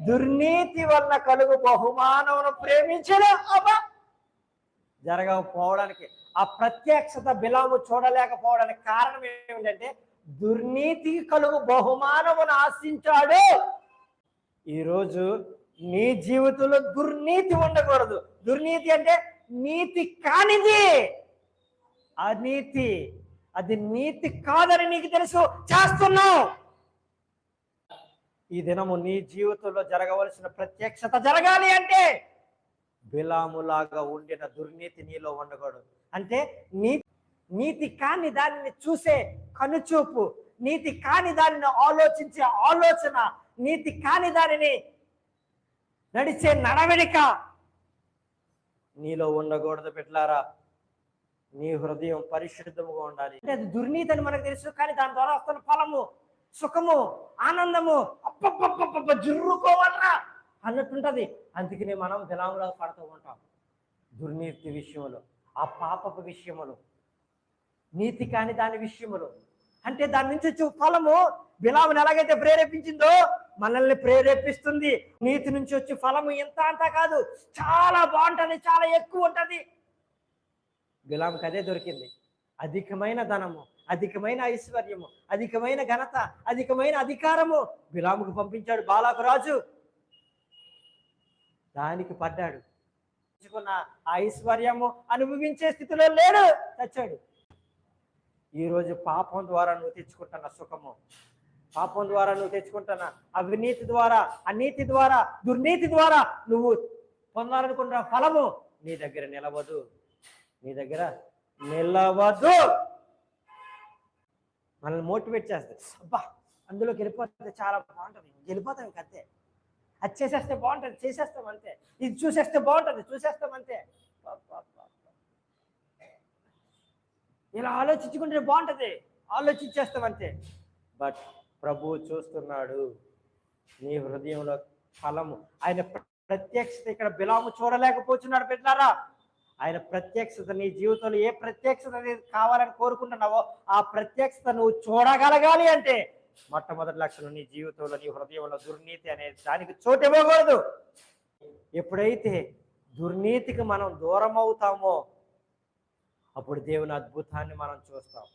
దుర్నీతి వల్ల కలుగు బహుమానమును ప్రేమించిన అబ్బా జరగకపోవడానికి ఆ ప్రత్యక్షత బిలాము చూడలేకపోవడానికి కారణం ఏమిటంటే దుర్నీతి కలుగు బహుమానమును ఆశించాడు. ఈరోజు నీ జీవితంలో దుర్నీతి ఉండకూడదు. దుర్నీతి అంటే నీతి కానిది. అనీతి అది నీతి కాదని నీకు తెలుసు. చేస్తున్నావు. ఈ దినము నీ జీవితంలో జరగవలసిన ప్రత్యక్షత జరగాలి అంటే బిలాములాగా ఉండిన దుర్నీతి నీలో ఉండకూడదు. అంటే నీ నీతి కాని దానిని చూసే కనుచూపు నీతి కాని దానిని ఆలోచించే ఆలోచన నీతి కాని దానిని నడిచే నడవడిక నీలో ఉండకూడదు పెట్టారా నీ హృదయం పరిశుద్ధముగా ఉండాలి. అంటే అది దుర్నీతి అని మనకు తెలుసు కానీ దాని ద్వారా వస్తున్న ఫలము సుఖము ఆనందము అప్పప్పప్ప జుర్రుకోవాలరా అన్నట్టుంటది. అందుకనే మనం విలాములా పడుతూ ఉంటాం. దుర్నీతి విషయంలో ఆ పాపపు విషయములు నీతి కాని దాని విషయములు. అంటే దాని నుంచి వచ్చే ఫలము బిలామును ఎలాగైతే ప్రేరేపించిందో మనల్ని ప్రేరేపిస్తుంది. నీతి నుంచి వచ్చే ఫలము ఎంత అంత కాదు. చాలా బాగుంటుంది చాలా ఎక్కువ ఉంటుంది. బిలాంకి అదే దొరికింది. అధికమైన ధనము అధికమైన ఐశ్వర్యము అధికమైన ఘనత అధికమైన అధికారము బిలాముకు పంపించాడు బాలాకు రాజు. దానికి పడ్డాడు. తెచ్చుకున్న ఆ ఐశ్వర్యము అనుభవించే స్థితిలో లేడు చచ్చాడు. ఈరోజు పాపం ద్వారా నువ్వు తెచ్చుకుంటున్న సుఖము పాపం ద్వారా నువ్వు తెచ్చుకుంటున్న అవినీతి ద్వారా అనీతి ద్వారా దుర్నీతి ద్వారా నువ్వు పొందాలనుకుంటున్న ఫలము నీ దగ్గర నిలవదు. నీ దగ్గర నిలవదు. మనల్ని మోటివేట్ చేస్తుంది అబ్బా అందులోకి వెళ్ళిపోతే చాలా బాగుంటుంది. వెళ్ళిపోతాం ఇంక అంతే. అది చేసేస్తే బాగుంటుంది చేసేస్తాం అంతే. ఇది చూసేస్తే బాగుంటుంది చూసేస్తాం అంతే. ఇలా ఆలోచించుకుంటే బాగుంటుంది. ఆలోచించేస్తాం అంతే. బట్ ప్రభు చూస్తున్నాడు. నీ హృదయంలో ఫలము. ఆయన ప్ర- ప్రత్యక్షత ఇక్కడ బిలాము చూడలేకపోతున్నాడు పెట్టినారా ఆయన ప్రత్యక్షత నీ జీవితంలో ఏ ప్రత్యక్షత కావాలని కోరుకుంటున్నావో ఆ ప్రత్యక్షత నువ్వు చూడగలగాలి అంటే మొట్టమొదటి లక్షణం నీ జీవితంలో నీ హృదయంలో దుర్నీతి అనేది దానికి చోటు ఇవ్వకూడదు. ఎప్పుడైతే దుర్నీతికి మనం దూరం అవుతామో అప్పుడు దేవుని అద్భుతాన్ని మనం చూస్తాం.